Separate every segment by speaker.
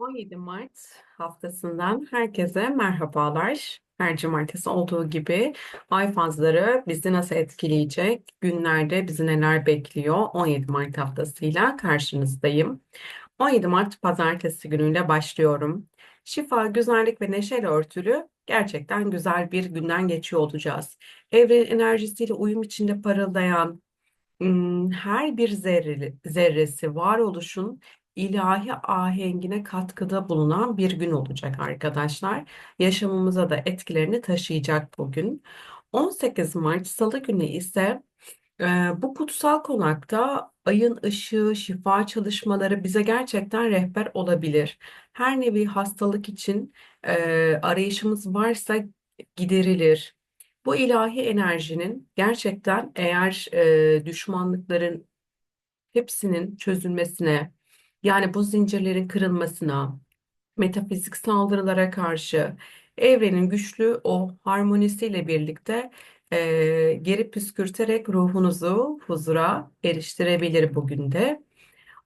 Speaker 1: 17 Mart haftasından herkese merhabalar. Her cumartesi olduğu gibi ay fazları bizi nasıl etkileyecek? Günlerde bizi neler bekliyor? 17 Mart haftasıyla karşınızdayım. 17 Mart pazartesi günüyle başlıyorum. Şifa, güzellik ve neşeyle örtülü gerçekten güzel bir günden geçiyor olacağız. Evren enerjisiyle uyum içinde parıldayan, Her bir zerre, zerresi varoluşun ilahi ahengine katkıda bulunan bir gün olacak arkadaşlar. Yaşamımıza da etkilerini taşıyacak bugün. 18 Mart Salı günü ise e, bu kutsal konakta ayın ışığı, şifa çalışmaları bize gerçekten rehber olabilir. Her nevi hastalık için e, arayışımız varsa giderilir. Bu ilahi enerjinin gerçekten eğer e, düşmanlıkların hepsinin çözülmesine, yani bu zincirlerin kırılmasına, metafizik saldırılara karşı evrenin güçlü o harmonisiyle birlikte e, geri püskürterek ruhunuzu huzura eriştirebilir bugün de.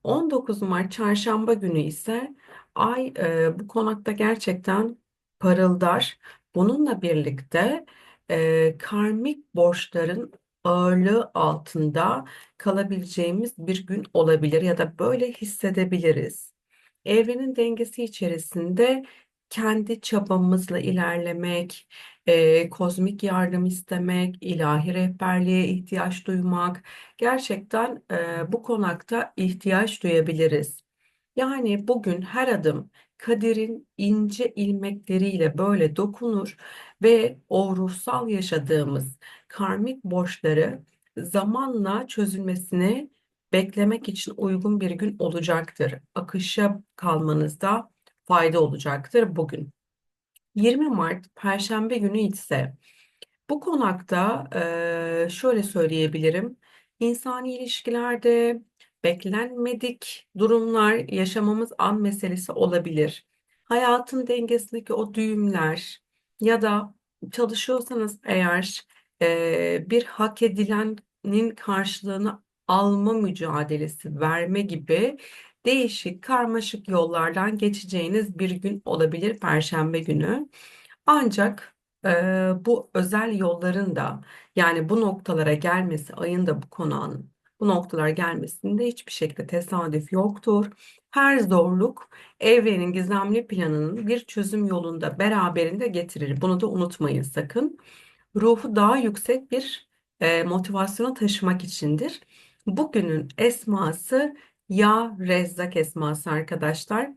Speaker 1: 19 Mart Çarşamba günü ise ay e, bu konakta gerçekten parıldar. Bununla birlikte e, karmik borçların ağırlığı altında kalabileceğimiz bir gün olabilir ya da böyle hissedebiliriz. Evrenin dengesi içerisinde kendi çabamızla ilerlemek, e, kozmik yardım istemek, ilahi rehberliğe ihtiyaç duymak, gerçekten e, bu konakta ihtiyaç duyabiliriz. Yani bugün her adım kaderin ince ilmekleriyle böyle dokunur ve o ruhsal yaşadığımız karmik borçları zamanla çözülmesini beklemek için uygun bir gün olacaktır. Akışa kalmanızda fayda olacaktır bugün. 20 Mart Perşembe günü ise bu konakta şöyle söyleyebilirim. İnsani ilişkilerde beklenmedik durumlar yaşamamız an meselesi olabilir. Hayatın dengesindeki o düğümler ya da çalışıyorsanız eğer eee, bir hak edilenin karşılığını alma mücadelesi verme gibi değişik karmaşık yollardan geçeceğiniz bir gün olabilir Perşembe günü. Ancak Eee, bu özel yolların da yani bu noktalara gelmesi, ayın da bu konağın bu noktalara gelmesinde hiçbir şekilde tesadüf yoktur. Her zorluk evrenin gizemli planının bir çözüm yolunda beraberinde getirir. Bunu da unutmayın sakın. Ruhu daha yüksek bir e, motivasyona taşımak içindir. Bugünün esması Ya Rezzak esması arkadaşlar.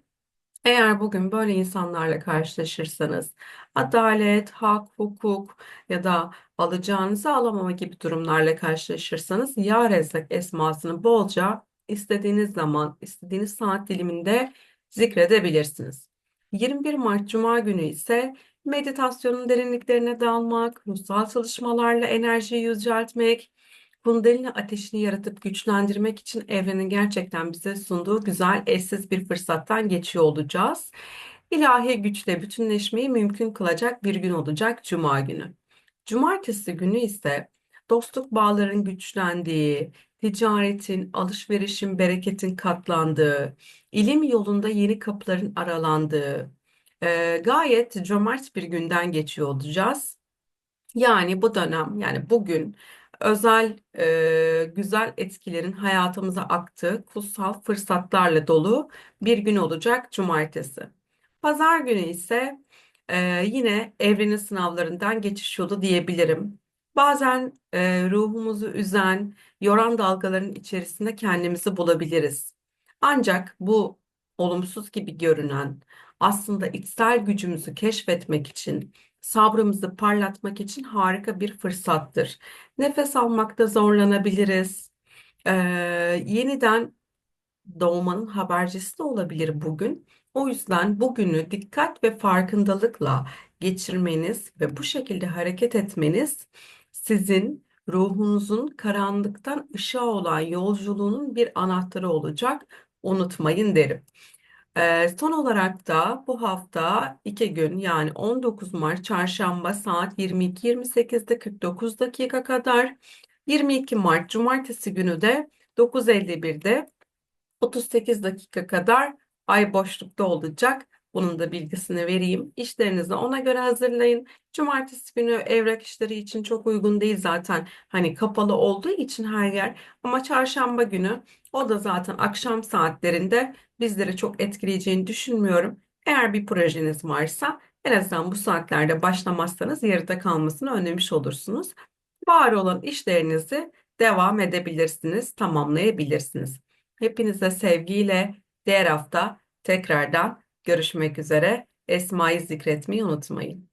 Speaker 1: Eğer bugün böyle insanlarla karşılaşırsanız, adalet, hak, hukuk ya da alacağınızı alamama gibi durumlarla karşılaşırsanız, Ya Rezzak esmasını bolca istediğiniz zaman, istediğiniz saat diliminde zikredebilirsiniz. 21 Mart Cuma günü ise meditasyonun derinliklerine dalmak, ruhsal çalışmalarla enerjiyi yüceltmek, Kundalini ateşini yaratıp güçlendirmek için evrenin gerçekten bize sunduğu güzel, eşsiz bir fırsattan geçiyor olacağız. İlahi güçle bütünleşmeyi mümkün kılacak bir gün olacak Cuma günü. Cumartesi günü ise dostluk bağların güçlendiği, ticaretin, alışverişin, bereketin katlandığı, ilim yolunda yeni kapıların aralandığı, e, gayet cömert bir günden geçiyor olacağız. Yani bu dönem, yani bugün özel, e, güzel etkilerin hayatımıza aktığı kutsal fırsatlarla dolu bir gün olacak cumartesi. Pazar günü ise e, yine evrenin sınavlarından geçiş yolu diyebilirim. Bazen e, ruhumuzu üzen, yoran dalgaların içerisinde kendimizi bulabiliriz. Ancak bu olumsuz gibi görünen, aslında içsel gücümüzü keşfetmek için, sabrımızı parlatmak için harika bir fırsattır. Nefes almakta zorlanabiliriz. Ee, yeniden doğmanın habercisi de olabilir bugün. O yüzden bugünü dikkat ve farkındalıkla geçirmeniz ve bu şekilde hareket etmeniz sizin ruhunuzun karanlıktan ışığa olan yolculuğunun bir anahtarı olacak. Unutmayın derim. Ee, son olarak da bu hafta iki gün yani 19 Mart Çarşamba saat 22.28'de 49 dakika kadar 22 Mart Cumartesi günü de 9.51'de 38 dakika kadar Ay boşlukta olacak. Bunun da bilgisini vereyim. İşlerinizi ona göre hazırlayın. Cumartesi günü evrak işleri için çok uygun değil zaten. Hani kapalı olduğu için her yer. Ama çarşamba günü o da zaten akşam saatlerinde bizleri çok etkileyeceğini düşünmüyorum. Eğer bir projeniz varsa en azından bu saatlerde başlamazsanız yarıda kalmasını önlemiş olursunuz. Var olan işlerinizi devam edebilirsiniz, tamamlayabilirsiniz. Hepinize sevgiyle diğer hafta tekrardan görüşmek üzere. Esma'yı zikretmeyi unutmayın.